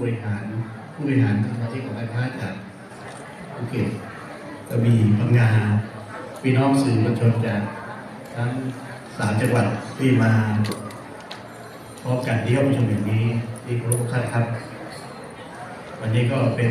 บริหารผู้บริหารสมาชิกของการค้าจากภูเก็ตกระบี่พังงาพี่น้องสื่อมวลชนจากทั้งสามจังหวัดที่มาพบกันที่ห้องประชุมแห่งนี้ที่ครพทุกท่านครับ วันนี้ก็เป็น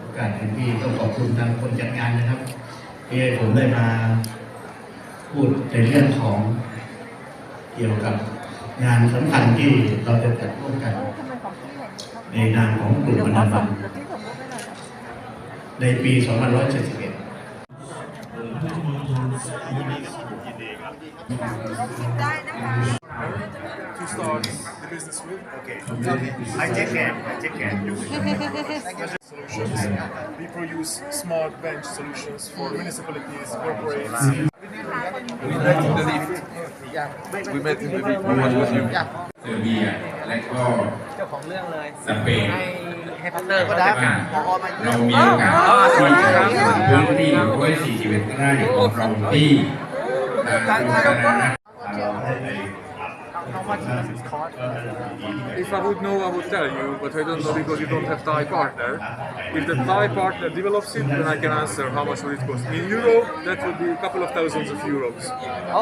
โอกาสที่พี่ต้องขอบคุณทางคนจัดงานนะครับที่ให้ผมได้มาพูดในเรื่องของเกี่ยวกับงานสำคัญที่เราจะจัดร่วมกัน ในนามของกลุ่มบรรดาบันในปี2571ได้นะคะ to start the business with. Okay. I take care. I take care. Solutions. We produce smart bench solutions for municipalities, corporates. We met in the lift. We met in the lift. We was with you. เซอร์เบีย และก็ เจ้าของเรื่องเลย สเปน ให้ให้พัตเตอร์ ก็ ก็ ได้ ได้ เรามีโอกาสที่จะพื้นที่141ไร่ของเราที่ทางสาธารณะ If I would know, I would tell you, but I don't know because you don't have Thai partner. If the Thai partner develops it, then I can answer how much would it cost. In euro, that would be a couple of thousands of euros. โอ้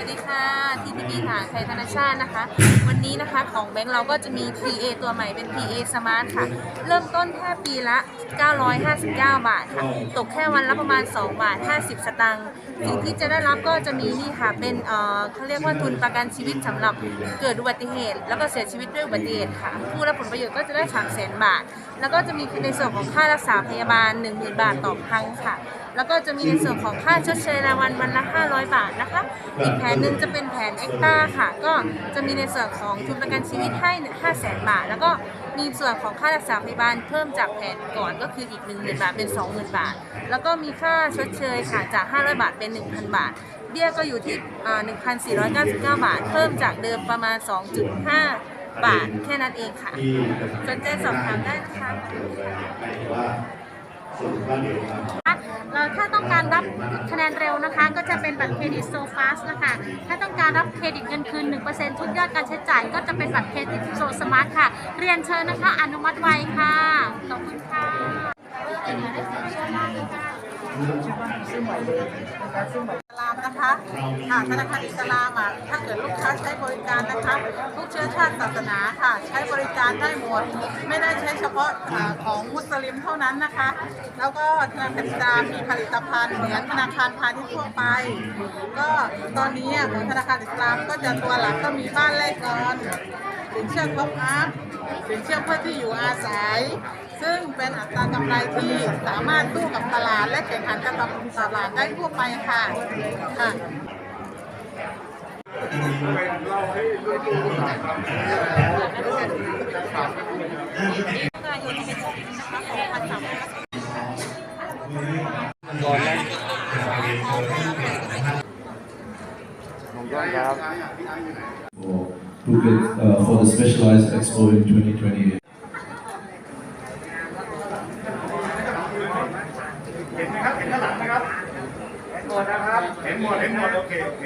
สวัสดีค่ะที่พีพีฐานไทยธนาชาตินะคะ วันนี้นะคะของแบงก์เราก็จะมี PA ตัวใหม่เป็น PA Smart ค่ะ เริ่มต้นแค่ปีละ 959 บาทค่ะ ตกแค่วันละประมาณ 2 บาท 50 สตางค์สิ่งที่จะได้รับก็จะมีนี่ค่ะ เป็นเอ่อเขาเรียกว่าทุนประกันชีวิตสำหรับเกิดอุบัติเหตุ แล้วก็เสียชีวิตด้วยอุบัติเหตุค่ะ ผู้รับผลประโยชน์ก็จะได้3 0 0 0 0 0 บาท แล้วก็จะมีในส่วนของค่ารักษาพยาบาล 10,000 บาทต่อครั้งค่ะ แล้วก็จะมีในส่วนของค่าชดเชยรายวันวันละ 500 บาทนะคะ อีกแผนหนึ่งจะเป็นแผนเอ็กต้าค่ะ ก็จะมีในส่วนของทุนประกันชีวิตให้5 0 0 0 0 0 บาท แล้วก็มีส่วนของค่ารักษาพยาบาลเพิ่มจากแผนก่อนก็คืออีก10,000บาทเป็น 20,000 บาท แล้วก็มีค่าชดเชยค่ะจาก 500 บาทเป็น 1,000 บาท เบี้ยก็อยู่ที่อ่า1,499 บาท เพิ่มจากเดิมประมาณ 2.5บาทแค่นั้นเองค่ะสนใจสอบถามได้นะคะ เราถ้าต้องการรับคะแนนเร็วนะคะ ก็จะเป็นบัตรเครดิตโซฟาสนะคะ ถ้าต้องการรับเครดิตเงินคืน 1%ทุกยอดการใช้จ่าย ก็จะเป็นบัตรเครดิตโซสมาร์ทค่ะ เรียนเชิญนะคะ อนุมัติไวค่ะ ขอบคุณค่ะอิสลามนะคะอ่า นะคะธนาคารอิสลามอะถ้าเกิดลูกค้าใช้บริการนะคะทุกเชื้อชาติศาสนาค่ะ ใช้บริการได้หมด ไม่ได้ใช้เฉพาะของมุสลิมเท่านั้นนะคะ แล้วก็ธนาคารอิสลามมีผลิตภัณฑ์เหมือนธนาคารพาณิชย์ทั่วไป ก็ตอนนี้ของธนาคารอิสลามก็จะตัวหลักก็มีบ้านแรกเงินสินเชื่อครบอัพสินเชื่อเพื่อที่อยู่อาศัย ซึ่งเป็นอัตรากำไรที่สามารถสู้กับตลาดและแข่งขันกับตลาดได้ทั่วไปค่ะค่ะ for Phuket uh, for the Specialized Expo in 2028. เห็นไหมครับ เห็นข้างหลังไหมครับ เห็นหมดนะครับ เห็นหมด เห็นหมด โอเค โอเค